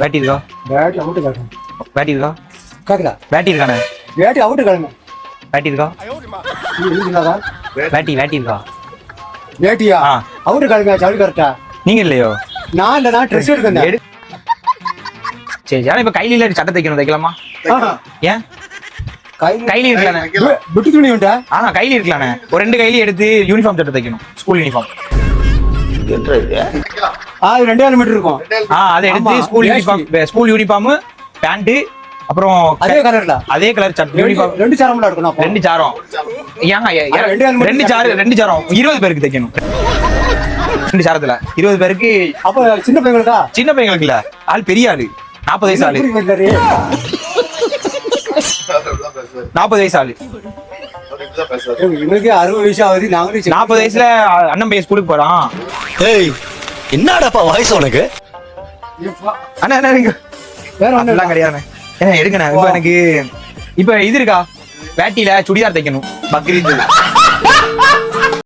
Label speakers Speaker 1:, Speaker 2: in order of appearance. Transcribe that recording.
Speaker 1: வேட்டி இருக்கா?
Speaker 2: வேட்டி அவுட்டு கிடக்கும்
Speaker 1: வேட்டி இருக்கா?
Speaker 2: கேக்குதா
Speaker 1: வேட்டி இருக்கானே?
Speaker 2: வேட்டி அவுட்டு கிடக்கும்
Speaker 1: வேட்டி இருக்கா? வேட்டி வேட்டி இருக்கா?
Speaker 2: வேட்டியா
Speaker 1: ஆ.
Speaker 2: அவுட்டு கிடங்க சவுரி கரெக்டா
Speaker 1: நீங்க இல்லையோ?
Speaker 2: நான் இல்ல நான் ட்ரெஸ் எடுக்கணும்.
Speaker 1: எடு. சரி ஆனா இப்ப கையில இல்ல சட்டை தைக்கணும் தைக்கலாமா? ஏன்?
Speaker 2: கையில
Speaker 1: இருக்கலானே?
Speaker 2: விட்டு துணி உண்டா?
Speaker 1: ஆனா கையில இருக்கலானே? ஒரு ரெண்டு கையில எடுத்து யூனிஃபார்ம் சட்டை தைக்கணும். ஸ்கூல் யூனிஃபார்ம்
Speaker 2: ஆ இது ரெண்டே மீட்டர் இருக்கும்.
Speaker 1: ஆ அதை எடுத்து school. Uniform school uniform pant அப்புறம்
Speaker 2: அதே கலர்ல
Speaker 1: அதே கலர் சட்டை யூனிஃபார்ம்
Speaker 2: ரெண்டு சாரம்ல எடுக்கணும் அப்போ.
Speaker 1: ரெண்டு சாரம். ஏங்க
Speaker 2: ரெண்டு helmet
Speaker 1: ரெண்டு சாரு ரெண்டு சாரம். இருபது பேருக்கு தைக்கணும். ரெண்டு சாரத்துல. இருபது பேருக்கு
Speaker 2: அப்ப சின்ன பையங்களுக்கா
Speaker 1: சின்ன பையங்களுக்கு இல்ல ஆள் பெரிய ஆளு. நாற்பது வயசு ஆளு. நாற்பது வயசு ஆளு.
Speaker 2: இவங்களுக்கு அறுபது வயசு ஆகுது நாங்களும் சின்ன
Speaker 1: நாற்பது வயசுல அண்ணன் பையன் ஸ்கூலுக்கு போறான்.
Speaker 3: ஏய் என்னடாப்பா வயசு உனக்கு?
Speaker 1: அண்ணா அண்ணா
Speaker 2: வேற
Speaker 1: அப்படிலாம் கிடையாது. ஏன் எடுக்கண்ணே இப்போ எனக்கு இப்ப இது இருக்கா? வேட்டியில சுடிதார் தைக்கணும். பக்ரீத்.